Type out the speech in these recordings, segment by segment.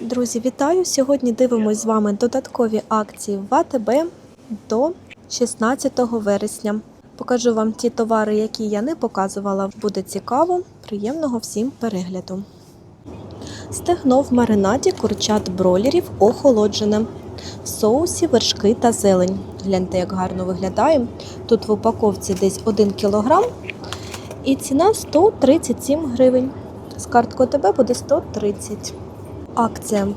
Друзі, вітаю! Сьогодні дивимось з вами додаткові акції в АТБ до 16 вересня. Покажу вам ті товари, які я не показувала. Буде цікаво. Приємного всім перегляду. Стегно в маринаді курчат бройлерів охолоджене. В соусі вершки та зелень. Гляньте, як гарно виглядає. Тут в упаковці десь 1 кг і ціна 137 гривень. З карткою ТБ буде 130 Акція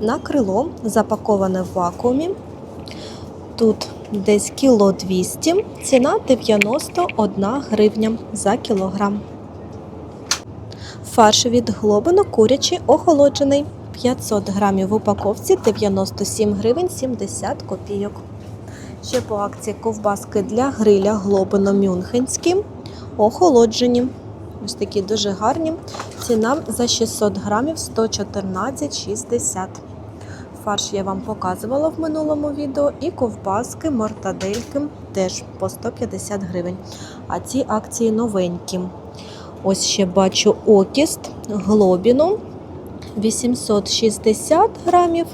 на крило запаковане в вакуумі. Тут десь кіло 200, ціна 91 гривня за кілограм. Фарш від глобино курячий охолоджений 500 грамів в упаковці 97 гривень 70 копійок. Ще по акції ковбаски для гриля глобино мюнхенські охолоджені. Ось такі дуже гарні. Ціна за 600 грамів 114,60. Фарш я вам показувала в минулому відео. І ковбаски, мортадельки теж по 150 гривень. А ці акції новенькі. Ось ще бачу окіст глобіну 860 грамів.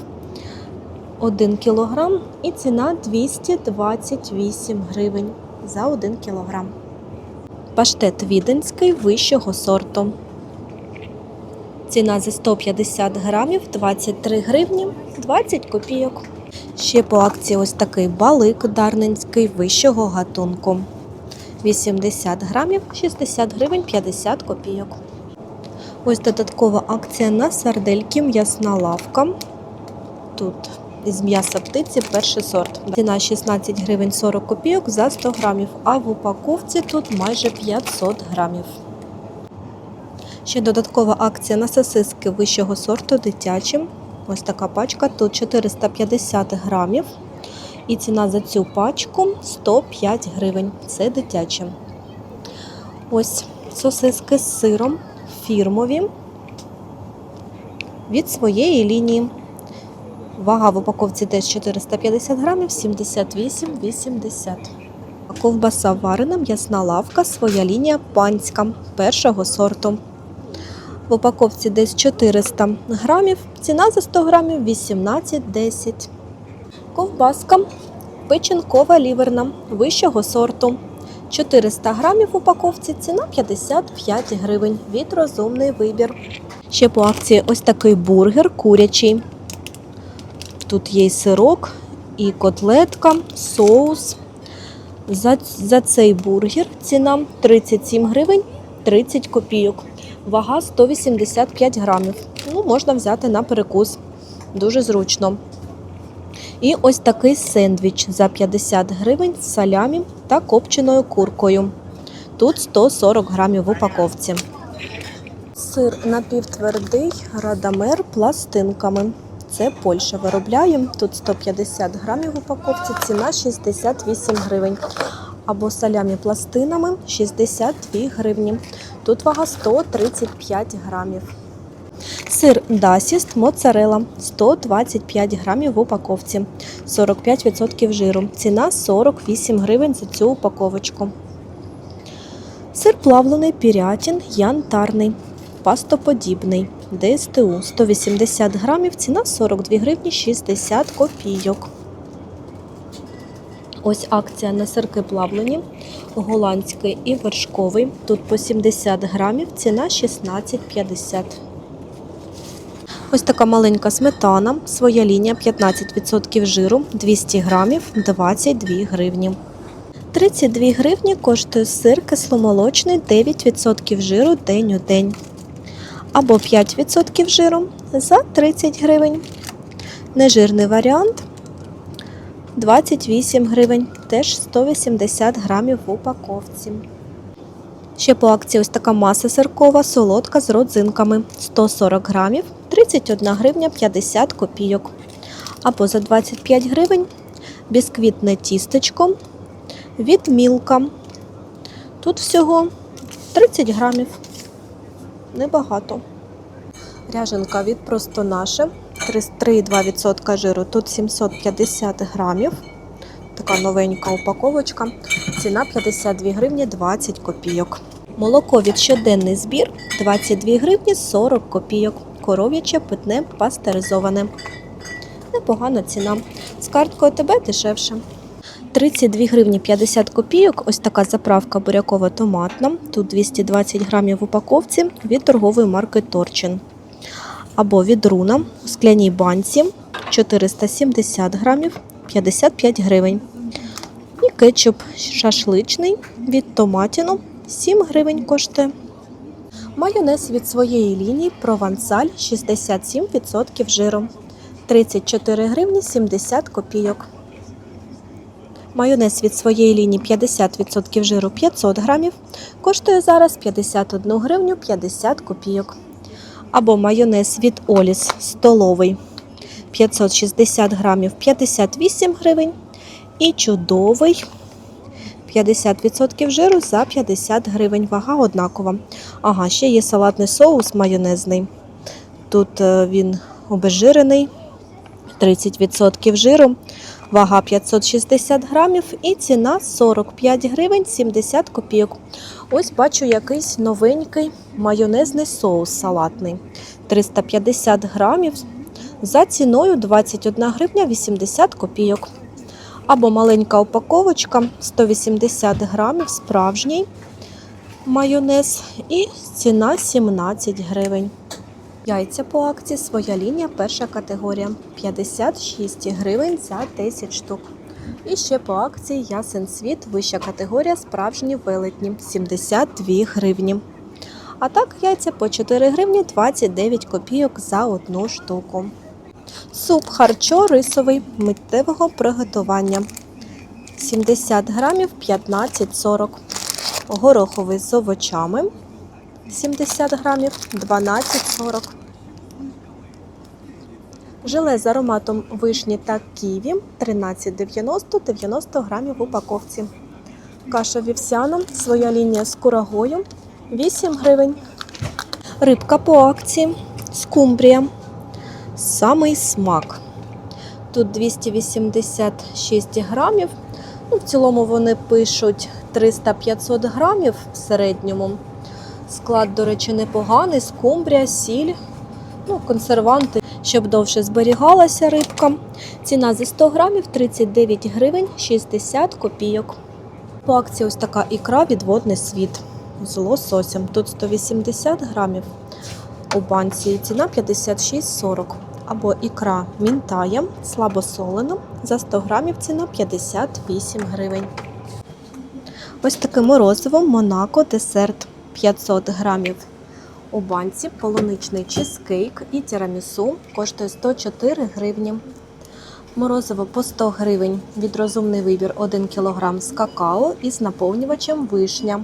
1 кілограм і ціна 228 гривень за 1 кілограм. Паштет віденський вищого сорту. Ціна за 150 грамів 23 гривні 20 копійок. Ще по акції ось такий балик дарненський вищого гатунку. 80 грамів 60 гривень 50 копійок. Ось додаткова акція на сардельки м'ясна лавка. Тут із м'яса птиці перший сорт. Ціна 16 гривень 40 копійок за 100 грамів, а в упаковці тут майже 500 грамів. Ще додаткова акція на сосиски вищого сорту дитячі. Ось така пачка, тут 450 грамів. І ціна за цю пачку 105 гривень. Це дитячі. Ось сосиски з сиром фірмові від своєї лінії. Вага в упаковці теж 450 грамів, 78,80. Ковбаса варена, м'ясна лавка, своя лінія панська першого сорту. В упаковці десь 400 грамів, ціна за 100 грамів 18,10. Ковбаска печінкова ліверна вищого сорту. 400 грамів в упаковці, ціна 55 гривень. Від розумний вибір. Ще по акції ось такий бургер курячий. Тут є і сирок, і котлетка, соус. За, за цей бургер ціна 37 гривень 30 копійок. Вага 185 грамів. Ну, можна взяти на перекус. Дуже зручно. І ось такий сендвіч за 50 гривень з салямі та копченою куркою. Тут 140 грамів в упаковці. Сир напівтвердий радамер пластинками. Це Польща виробляє. Тут 150 грамів в упаковці, ціна 68 гривень. Або салямі пластинами 62 гривні. Тут вага 135 грамів. Сир Дасіст моцарела 125 грамів в упаковці, 45% жиру. Ціна 48 гривень за цю упаковочку. Сир плавлений пірятін янтарний, пастоподібний. ДСТУ 180 грамів, ціна 42 гривні 60 копійок. Ось акція на сирки плавлені, голландський і вершковий. Тут по 70 грамів, ціна 16,50. Ось така маленька сметана, своя лінія 15% жиру, 200 грамів, 22 гривні. 32 гривні коштує сир кисломолочний, 9% жиру день у день. Або 5% жиру за 30 гривень. Нежирний варіант 28 гривень, теж 180 грамів в упаковці. Ще по акції ось така маса сиркова, солодка з родзинками 140 грамів, 31 гривня 50 копійок. Або за 25 гривень бісквітне тістечко від мілка. Тут всього 30 грамів. Небагато. Ряженка від просто наше 3,2% жиру. Тут 750 грамів. Така новенька упаковочка. Ціна 52 гривні 20 копійок. Молоко від щоденний збір 22 гривні 40 копійок. коров'яче питне пастеризоване. Непогана ціна. З карткою ТБ дешевше. 32 гривні 50 копійок. Ось така заправка буряково-томатна. Тут 220 грамів в упаковці від торгової марки Торчин. Або від руна у скляній банці 470 грамів 55 гривень. І кетчуп шашличний від томатіну 7 гривень коштує. Майонез від своєї лінії провансаль 67% жиру. 34 гривні 70 копійок. Майонез від своєї лінії 50% жиру 500 грамів. Коштує зараз 51 гривню 50 копійок. Або майонез від Оліс столовий 560 грамів 58 гривень. І чудовий 50% жиру за 50 гривень. Вага однакова. Ага, ще є салатний соус майонезний. Тут е, він обезжирений, 30% жиру, вага 560 грамів і ціна 45 гривень 70 копійок. Ось бачу якийсь новенький майонезний соус салатний. 350 грамів за ціною 21 гривня 80 копійок. Або маленька упаковочка 180 грамів, справжній майонез і ціна 17 гривень. Яйця по акції своя лінія перша категорія 56 гривень за 10 штук. І ще по акції ясен світ вища категорія справжні велетні 72 гривні. А так яйця по 4 гривні 29 копійок за одну штуку. Суп харчо рисовий миттєвого приготування 70 грамів 15,40. Гороховий з овочами 70 грамів 12,40. Желе з ароматом вишні та ківі 13,90 90 грамів в упаковці. Каша вівсяна, своя лінія з курагою 8 гривень. Рибка по акції скумбрія. Самий смак. Тут 286 грамів. Ну, в цілому вони пишуть 300-500 грамів в середньому. Склад, до речі, непоганий, скумбрія, сіль, ну, консерванти, щоб довше зберігалася рибка. Ціна за 100 грамів 39 гривень 60 копійок. По акції ось така ікра відводний світ з лососем. Тут 180 грамів у банці ціна 56,40. Або ікра мінтая слабосолена за 100 грамів ціна 58 гривень. Ось таке морозиво Монако десерт 500 грамів у банці, полуничний чизкейк і тірамісу коштує 104 гривні. Морозиво по 100 гривень від розумний вибір 1 кг з какао із наповнювачем вишня.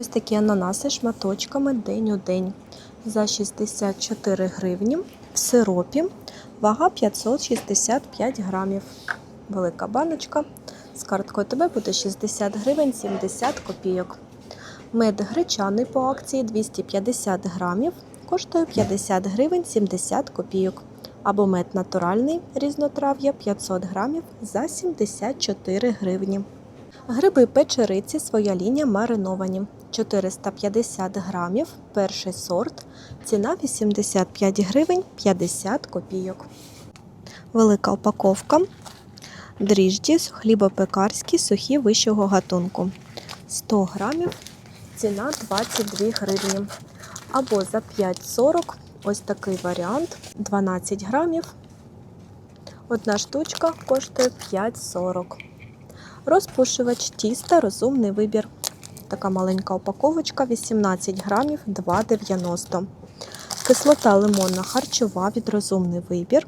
Ось такі ананаси шматочками день у день за 64 гривні в сиропі. Вага 565 грамів. Велика баночка. З карткою ТБ буде 60 гривень 70 копійок. Мед гречаний по акції 250 грамів. Коштує 50 гривень 70 копійок. Або мед натуральний різнотрав'я 500 грамів за 74 гривні. Гриби печериці своя лінія мариновані 450 грамів, перший сорт, ціна 85 гривень 50 копійок. Велика упаковка. Дріжджі хлібопекарські сухі вищого гатунку. 100 грамів, ціна 22 гривні. Або за 5,40 ось такий варіант 12 грамів. Одна штучка коштує 5,40. Розпушувач тіста розумний вибір. Така маленька упаковочка 18 грамів 2,90. Кислота лимонна харчова від розумний вибір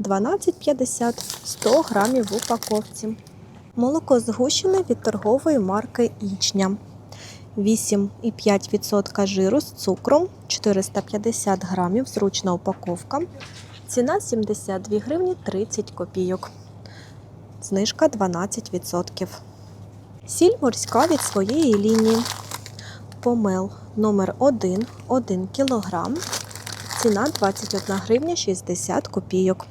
12,50 100 грамів в упаковці. Молоко згущене від торгової марки Ічня. 8,5% жиру з цукром 450 грамів, зручна упаковка. Ціна 72 гривні 30 копійок. Знижка 12%. Сіль морська від своєї лінії. Помел номер 1 1 кг. Ціна 21 гривня 60 копійок.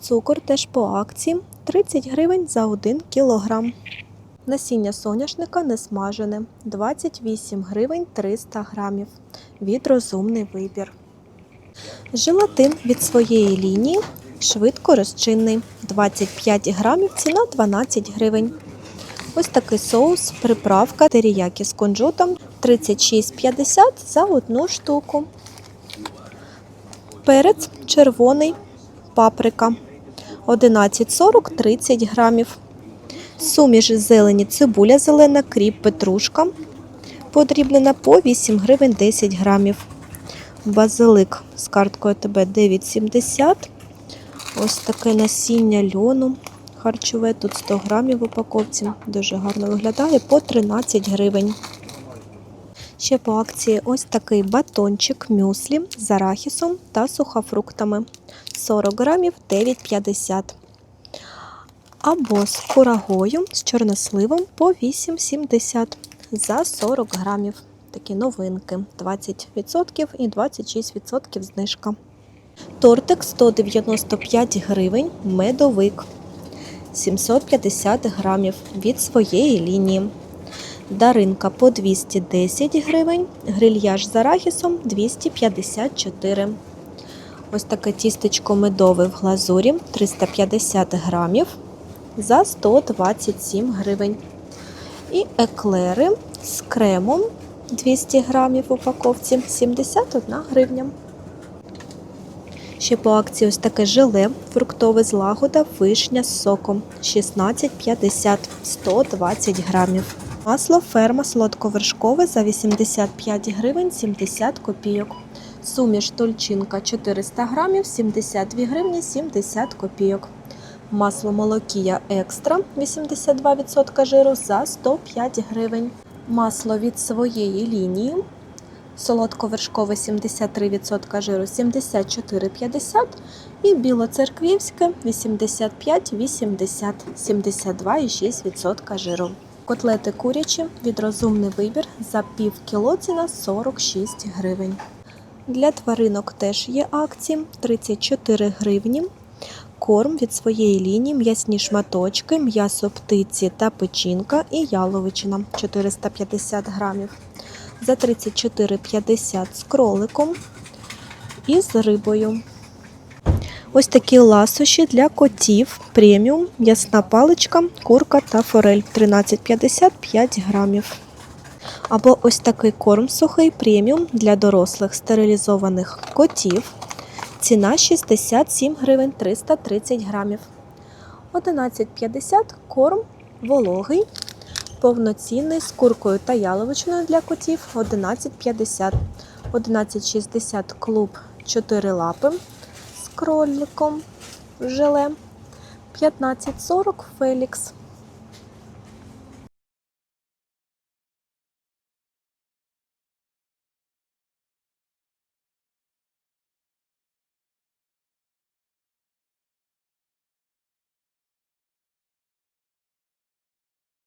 Цукор теж по акції 30 гривень за 1 кг. Насіння соняшника несмажене 28 гривень 300 грамів. Від розумний вибір. Желатин від своєї лінії швидко розчинний. 25 грамів, ціна 12 гривень. Ось такий соус, приправка теріякі з кунжутом 36,50 за одну штуку. Перець червоний, паприка 11,40 30 грамів. Суміш зелені цибуля зелена, кріп, петрушка подрібнена по 8 гривень 10 грамів. Базилик з карткою ТБ 9,70. Ось таке насіння льону харчове, тут 100 грамів в упаковці. Дуже гарно виглядає по 13 гривень. Ще по акції ось такий батончик мюслі з арахісом та сухофруктами. 40 грамів 9,50. Або з курагою з чорносливом по 8,70 за 40 грамів. Такі новинки 20% і 26% знижка. Тортик 195 гривень, медовик 750 грамів від своєї лінії. Даринка по 210 гривень, грильяж з арахісом 254. Ось таке тістечко медове в глазурі 350 грамів за 127 гривень. І еклери з кремом 200 грамів в упаковці 71 гривня. Ще по акції ось таке желе фруктове з лагода, вишня з соком 16,50 120 грамів. Масло ферма солодковершкове за 85 гривень 70 копійок. Суміш тольчинка 400 грамів 72 гривні 70 копійок. Масло молокія екстра 82% жиру за 105 гривень. Масло від своєї лінії солодковершкове 73% жиру 74,50 і білоцерквівське 85,80 72,6% жиру. Котлети курячі від розумний вибір за пів кіло ціна 46 гривень. Для тваринок теж є акції 34 гривні. Корм від своєї лінії, м'ясні шматочки, м'ясо птиці та печінка і яловичина 450 грамів. За 34,50 з кроликом і з рибою. Ось такі ласощі для котів преміум, м'ясна паличка, курка та форель 13,50 5 грамів. Або ось такий корм сухий преміум для дорослих стерилізованих котів. Ціна 67 гривень 330 грамів. 11,50 корм вологий, повноцінний з куркою та яловичиною для котів 11,50. 11,60 клуб 4 лапи з кроликом желе. 15,40 Фелікс